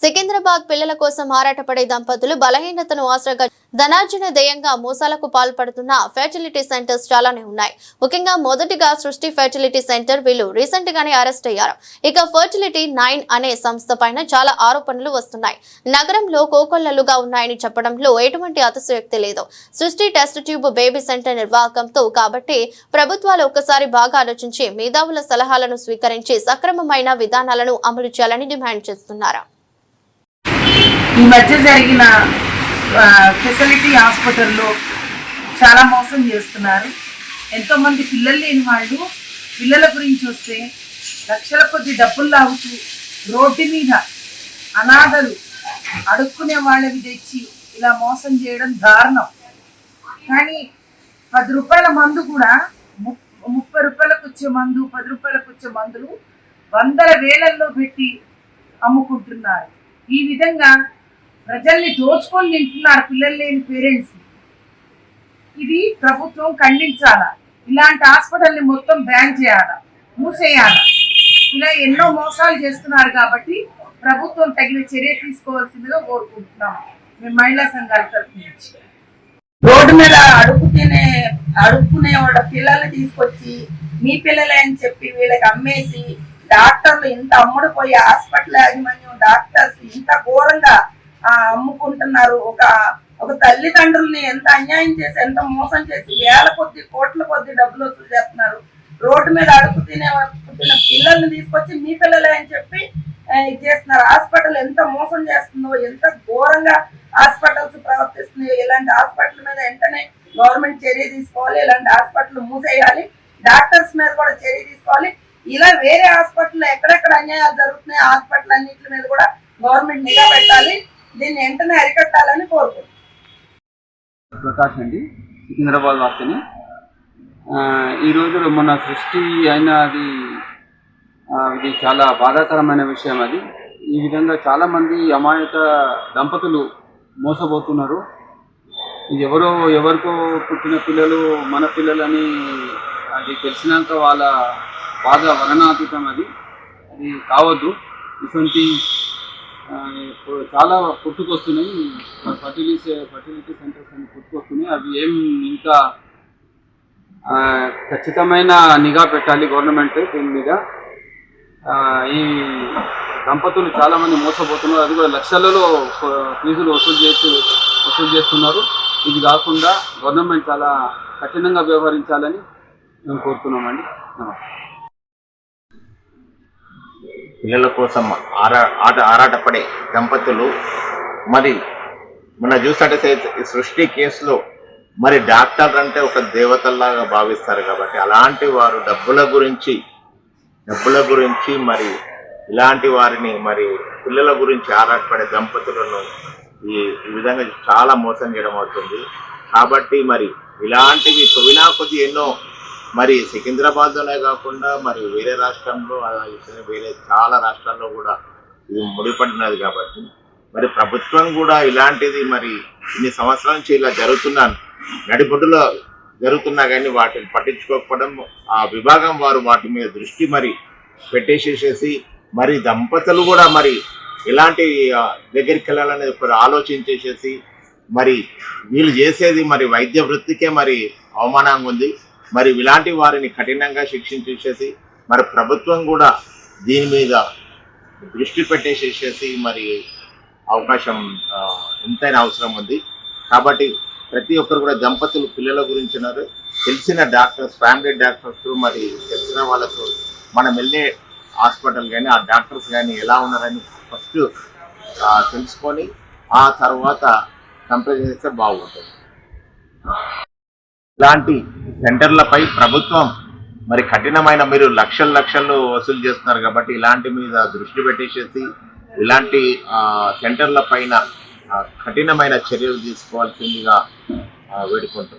సికింద్రాబాద్ పిల్లల కోసం ఆరాటపడే దంపతులు బలహీనతను ఆశ్రగా ధనార్జన ధ్యేయంగా మోసాలకు పాల్పడుతున్న ఫెర్టిలిటీ సెంటర్స్ చాలానే ఉన్నాయి. ముఖ్యంగా మొదటిగా సృష్టి ఫెర్టిలిటీ సెంటర్ వీళ్ళు రీసెంట్ గానే అరెస్ట్ అయ్యారు. ఇక ఫెర్టిలిటీ నైన్ అనే సంస్థ పైన చాలా ఆరోపణలు వస్తున్నాయి. నగరంలో కోకొల్లలుగా ఉన్నాయని చెప్పడంలో ఎటువంటి అతిశయోక్తి లేదు. Srushti test tube baby centre నిర్వాహకంతో కాబట్టి ప్రభుత్వాలు ఒక్కసారి బాగా ఆలోచించి మేధావుల సలహాలను స్వీకరించి సక్రమమైన విధానాలను అమలు చేయాలని డిమాండ్ చేస్తున్నారు? ఈ మధ్య జరిగిన ఫెసిలిటీ హాస్పిటల్లో చాలా మోసం చేస్తున్నారు. ఎంతోమంది పిల్లలు లేని వాళ్ళు పిల్లల గురించి వస్తే లక్షల కొద్ది డబ్బులు లాగుతూ రోడ్డు మీద అనాథలు అడుక్కునే వాళ్ళవి తెచ్చి ఇలా మోసం చేయడం దారుణం. కానీ పది రూపాయల మందు కూడా ము- ముప్పై రూపాయలకు వచ్చే మందు పది రూపాయలకు వచ్చే మందులు వందల వేలల్లో పెట్టి అమ్ముకుంటున్నారు. ఈ విధంగా ప్రజల్ని దోచుకొని తింటున్నారు పిల్లలు లేని పేరెంట్స్. ఇది ప్రభుత్వం ఖండించాలా? ఇలాంటి హాస్పిటల్ని మొత్తం బ్యాన్ చేయాలా? మూసేయాలా? ఇలా ఎన్నో మోసాలు చేస్తున్నారు కాబట్టి ప్రభుత్వం తగిన చర్య తీసుకోవాల్సిందిగా కోరుకుంటున్నాం. మేము మహిళా సంఘాల తరఫు నుంచి. రోడ్డు మీద అడుగు తినే అడుక్కునే వాళ్ళ పిల్లల్ని తీసుకొచ్చి మీ పిల్లలే అని చెప్పి వీళ్ళకి అమ్మేసి డాక్టర్లు ఇంత అమ్ముడుపోయి హాస్పిటల్ యాజమాన్యం డాక్టర్స్ ఇంత ఘోరంగా అమ్ముకుంటున్నారు. ఒక ఒక తల్లిదండ్రుల్ని ఎంత అన్యాయం చేసి ఎంత మోసం చేసి వేల కొద్ది కోట్ల కొద్ది డబ్బులు వసూలు చేస్తున్నారు. రోడ్డు మీద అడుగు తినే పుట్టిన పిల్లల్ని తీసుకొచ్చి మీ పిల్లలే అని చెప్పి ఇది చేస్తున్నారు. హాస్పిటల్ ఎంత మోసం చేస్తుందో ఎంత ఘోరంగా హాస్పిటల్స్ ప్రవర్తిస్తున్నాయో ఇలాంటి హాస్పిటల్ మీద వెంటనే గవర్నమెంట్ చర్య తీసుకోవాలి ఇలాంటి హాస్పిటల్ మూసేయాలి డాక్టర్స్ మీద కూడా చర్య తీసుకోవాలి. ఇలా వేరే హాస్పిటల్లో ఎక్కడెక్కడ అన్యాయాలు జరుగుతున్నాయి హాస్పిటల్ అన్నింటి మీద కూడా గవర్నమెంట్ నిఘా పెట్టాలి. దీన్ని వెంటనే అరికట్టాలని కోరుకుంటున్నాను ప్రకాష్ అండి సికింద్రాబాద్ వార్తని ఈరోజు ఈ సృష్టి అయిన అది ఇది చాలా బాధాకరమైన విషయం అది. ఈ విధంగా చాలామంది అమాయక దంపతులు మోసపోతున్నారు. ఇది ఎవరో ఎవరికో పుట్టిన పిల్లలు మన పిల్లలని అది తెలిసినాక వాళ్ళ బాధ వర్ణాతీతం అది. అది కావద్దు. ఇటువంటి చాలా పుట్టుకొస్తున్నాయి. ఫర్టిలిటీ ఫర్టిలిటీ సెంటర్స్ అని పుట్టుకొస్తున్నాయి. అవి ఏం ఇంకా ఖచ్చితమైన నిఘా పెట్టాలి గవర్నమెంట్ దీని మీద. ఈ దంపతులు చాలా మంది మోసపోతున్నారు. అది కూడా లక్షలలో ఫీజులు వసూలు చేసి వసూలు చేస్తున్నారు. ఇది కాకుండా గవర్నమెంట్ చాలా కఠినంగా వ్యవహరించాలని మేము కోరుతున్నామండి. నమస్తే. పిల్లల కోసం ఆరా ఆట ఆరాటపడే దంపతులు. మరి మన చూసినట్టయితే ఈ సృష్టి కేసులో మరి డాక్టర్ అంటే ఒక దేవతల్లాగా భావిస్తారు కాబట్టి అలాంటి వారు డబ్బుల గురించి డబ్బుల గురించి మరి ఇలాంటి వారిని మరి పిల్లల గురించి ఆరాటపడే దంపతులను ఈ ఈ విధంగా చాలా మోసం చేయడం అవుతుంది. కాబట్టి మరి ఇలాంటివి తొవినా కొద్ది ఎన్నో మరి సికింద్రాబాద్లోనే కాకుండా మరి వేరే రాష్ట్రంలో అలాగే వేరే చాలా రాష్ట్రాల్లో కూడా ఇది ముడిపడినది కాబట్టి. మరి ప్రభుత్వం కూడా ఇలాంటిది మరి ఇన్ని సంవత్సరాల నుంచి ఇలా జరుగుతున్నాను నడిబొడ్డులో జరుగుతున్నా కానీ వాటిని పట్టించుకోకపోవడం ఆ విభాగం వారు వాటి మీద దృష్టి మరి పెట్టేసేసేసి మరి దంపతులు కూడా మరి ఇలాంటి దగ్గరికి వెళ్ళాలనేది ఒకరు ఆలోచించేసేసి మరి వీళ్ళు చేసేది మరి వైద్య వృత్తికే మరి అవమానంగా ఉంది. మరి ఇలాంటి వారిని కఠినంగా శిక్షించేసేసి మరి ప్రభుత్వం కూడా దీని మీద దృష్టి పెట్టేసేసేసి మరి అవకాశం ఎంతైనా అవసరం ఉంది. కాబట్టి ప్రతి ఒక్కరు కూడా దంపతులు పిల్లల గురించి ఉన్నారు తెలిసిన డాక్టర్స్ ఫ్యామిలీ డాక్టర్స్ మరి తెలిసిన వాళ్ళకు మనం వెళ్ళే హాస్పిటల్ కానీ ఆ డాక్టర్స్ కానీ ఎలా ఉన్నారని ఫస్ట్ తెలుసుకొని ఆ తర్వాత కంపేర్ చేస్తే బాగుంటుంది. ఇలాంటి సెంటర్లపై ప్రభుత్వం మరి కఠినమైన మీరు లక్షలు లక్షలు వసూలు చేస్తున్నారు కాబట్టి ఇలాంటి మీద దృష్టి పెట్టేసేసి ఇలాంటి సెంటర్ల పైన కఠినమైన చర్యలు తీసుకోవాల్సిందిగా ఆ, వేడుకుంటున్నాం.